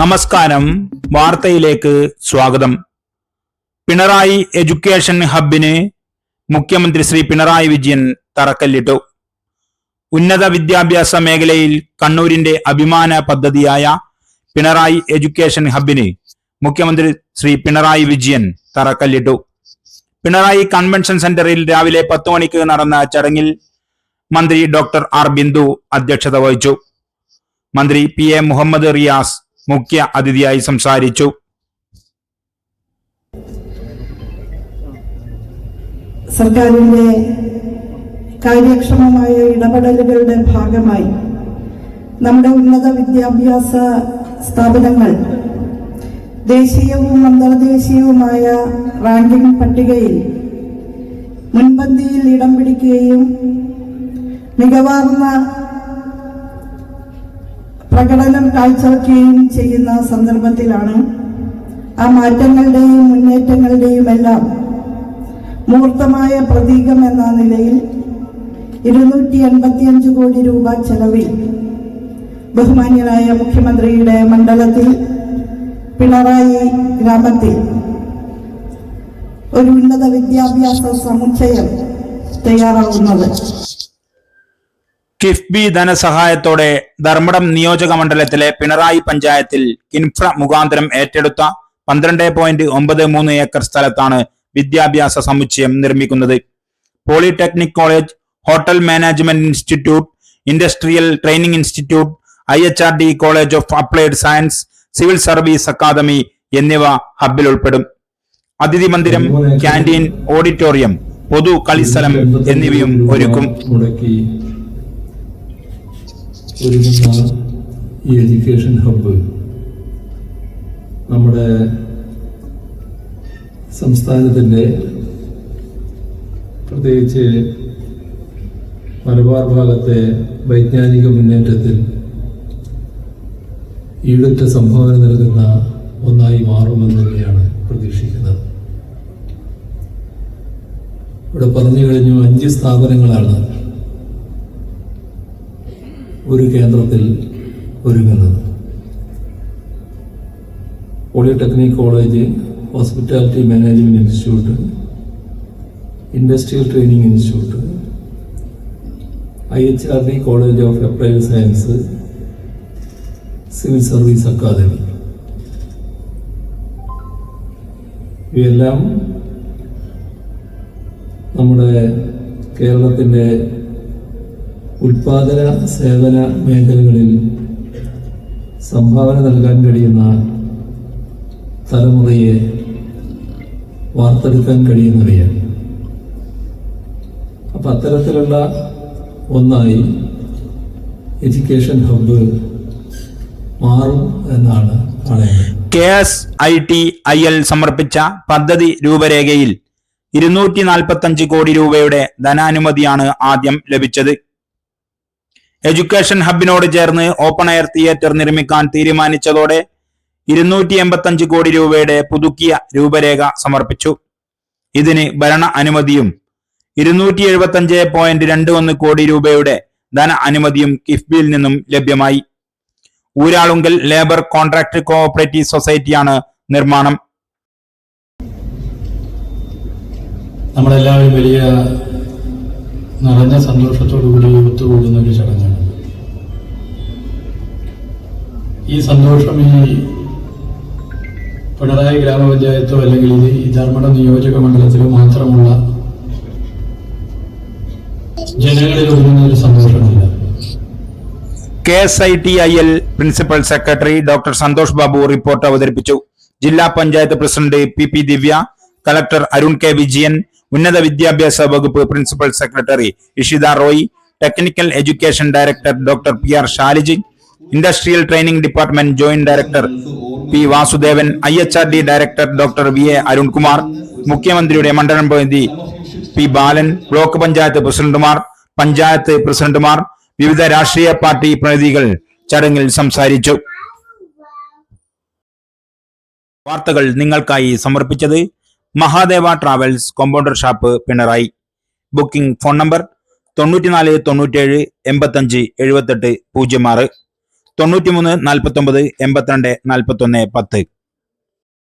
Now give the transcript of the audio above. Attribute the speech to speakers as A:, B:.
A: നമസ്കാരം. വാർത്തയിലേക്ക് സ്വാഗതം. പിണറായി എഡ്യൂക്കേഷൻ ഹബിന് മുഖ്യമന്ത്രി ശ്രീ പിണറായി വിജയൻ തറക്കല്ലിട്ടു. ഉന്നത വിദ്യാഭ്യാസ മേഖലയിൽ കണ്ണൂരിന്റെ അഭിമാന പദ്ധതിയായ പിണറായി എഡ്യൂക്കേഷൻ ഹബിന് മുഖ്യമന്ത്രി ശ്രീ പിണറായി വിജയൻ തറക്കല്ലിട്ടു. പിണറായി കൺവെൻഷൻ സെന്ററിൽ രാവിലെ പത്ത് മണിക്ക് നടന്ന ചടങ്ങിൽ മന്ത്രി ഡോക്ടർ ആർ ബിന്ദു അധ്യക്ഷത വഹിച്ചു. മന്ത്രി പി എ മുഹമ്മദ് റിയാസ് മുഖ്യ അതിഥിയായി സംസാരിച്ചു.
B: സർക്കാരിന്റെ കാര്യക്ഷമമായ ഇടപെടലുകളുടെ ഭാഗമായി നമ്മുടെ ഉന്നത വിദ്യാഭ്യാസ സ്ഥാപനങ്ങൾ ദേശീയവും അന്തർദേശീയവുമായ റാങ്കിംഗ് പട്ടികയിൽ മുൻപന്തിയിൽ ഇടം പിടിക്കുകയും മികവാർന്ന പ്രകടനം കാഴ്ചവെക്കുകയും ചെയ്യുന്ന സന്ദർഭത്തിലാണ് ആ മാറ്റങ്ങളുടെയും മുന്നേറ്റങ്ങളുടെയും എല്ലാം മൂർത്തമായ പ്രതീകം എന്ന നിലയിൽ ഇരുന്നൂറ്റി എൺപത്തിയഞ്ച് കോടി രൂപ ചെലവിൽ ബഹുമാന്യനായ മുഖ്യമന്ത്രിയുടെ മണ്ഡലത്തിൽ പിണറായി ഗ്രാമത്തിൽ ഒരു ഉന്നത വിദ്യാഭ്യാസ സമുച്ചയം തയ്യാറാവുന്നത്.
A: കിഫ്ബി ധനസഹായത്തോടെ ധർമ്മടം നിയോജക മണ്ഡലത്തിലെ പിണറായി പഞ്ചായത്തിൽ കിൻഫ്ര മുഖാന്തരം ഏറ്റെടുത്ത പന്ത്രണ്ട് പോയിന്റ് ഒമ്പത് മൂന്ന് ഏക്കർ സ്ഥലത്താണ് വിദ്യാഭ്യാസ സമുച്ചയം നിർമ്മിക്കുന്നത്. Polytechnic college hotel management institute industrial training institute I H R D college of applied science civil service academy എന്നിവ ഹബിൽ ഉൾപ്പെടും. അതിഥി മന്ദിരം ക്യാന്റീൻ ഓഡിറ്റോറിയം പൊതു കളിസ്ഥലം എന്നിവയും ഒരുക്കും.
C: ഒരുങ്ങുന്ന ഈ എഡ്യൂക്കേഷൻ ഹബ്ബ്. നമ്മുടെ സംസ്ഥാനത്തിന്റെ പ്രത്യേകിച്ച് മലബാർ ഭാഗത്തെ വൈജ്ഞാനിക മുന്നേറ്റത്തിൽ ഈടുറ്റ സംഭാവന നൽകുന്ന ഒന്നായി മാറുമെന്ന് തന്നെയാണ് പ്രതീക്ഷിക്കുന്നത്. ഇവിടെ പറഞ്ഞു കഴിഞ്ഞു അഞ്ച് സ്ഥാപനങ്ങളാണ്. ഒരു കേന്ദ്രത്തിൽ ഒരുങ്ങുന്നത്. Polytechnic college hospitality management institute industrial training institute I H R D college of applied science civil service academy. ഇവയെല്ലാം നമ്മുടെ കേരളത്തിന്റെ ഉൽപാദന സേവന മേഖലകളിൽ സംഭാവന നൽകാൻ കഴിയുന്ന തലമുറയെ വാർത്തെടുക്കാൻ കഴിയുന്നവയാണ് അപ്പം അത്തരത്തിലുള്ള ഒന്നായി എഡ്യൂക്കേഷൻ ഹബ്ബ് മാറും എന്നാണ്
A: K S I T I L സമർപ്പിച്ച പദ്ധതി രൂപരേഖയിൽ ഇരുന്നൂറ്റി നാൽപ്പത്തി അഞ്ച് കോടി രൂപയുടെ ധനാനുമതിയാണ് ആദ്യം ലഭിച്ചത്. എഡ്യൂക്കേഷൻ ഹബിനോട് ചേർന്ന് ഓപ്പൺ എയർ തിയേറ്റർ നിർമ്മിക്കാൻ തീരുമാനിച്ചതോടെ ഇരുന്നൂറ്റി എൺപത്തഞ്ച് കോടി രൂപയുടെ പുതുക്കിയ രൂപരേഖ സമർപ്പിച്ചു. ഇതിന് ഭരണ അനുമതിയും ഇരുന്നൂറ്റി എഴുപത്തി അഞ്ച് പോയിന്റ് രണ്ട് ഒന്ന് കോടി രൂപയുടെ ധന അനുമതിയും കിഫ്ബിയിൽ നിന്നും ലഭ്യമായി. ഊരാളുങ്കൽ ലേബർ കോൺട്രാക്ട് കോഓപ്പറേറ്റീവ് സൊസൈറ്റിയാണ് നിർമ്മാണം.
D: നമ്മളെല്ലാവരും വലിയ നിറഞ്ഞ സന്തോഷത്തോടു കൂടി ഒത്തുകൂടുന്ന ഒരു ചടങ്ങാണ് ഈ സന്തോഷം ഈ പിണറായി ഗ്രാമപഞ്ചായത്തോ അല്ലെങ്കിൽ ഇത് ഈ ധർമ്മടം നിയോജക മണ്ഡലത്തിലോ മാത്രമുള്ള ജനങ്ങളിൽ ഒതുങ്ങുന്ന ഒരു സന്തോഷമില്ല.
A: K S I T I L principal secretary doctor Santhosh Babu report അവതരിപ്പിച്ചു. ജില്ലാ panchayat president P P Divya collector Arun K Vijayan ഉന്നത വിദ്യാഭ്യാസ വകുപ്പ് principal secretary Ishita Roy technical education director doctor P R Shaliji industrial training department joint director P Vasudevan I H R D director doctor V A Arunkumar മുഖ്യമന്ത്രിയുടെ മണ്ഡലം പ്രതിനിധി P ബാലൻ block panchayat പ്രസിഡന്റുമാർ പഞ്ചായത്ത് പ്രസിഡന്റുമാർ വിവിധ രാഷ്ട്രീയ പാർട്ടി പ്രതിനിധികൾ ചടങ്ങിൽ സംസാരിച്ചു. വാർത്തകൾ നിങ്ങൾക്കായി സമർപ്പിച്ചത് Mahadeva travels compounder shop Pinarayi. Booking phone number തൊണ്ണൂറ്റിനാല് തൊണ്ണൂറ്റേഴ് എൺപത്തഞ്ച് എഴുപത്തെട്ട് പൂജ്യം ആറ്. തൊണ്ണൂറ്റിമൂന്ന് നാൽപ്പത്തൊമ്പത് എൺപത്തിരണ്ട് നാൽപ്പത്തൊന്ന് പത്ത്.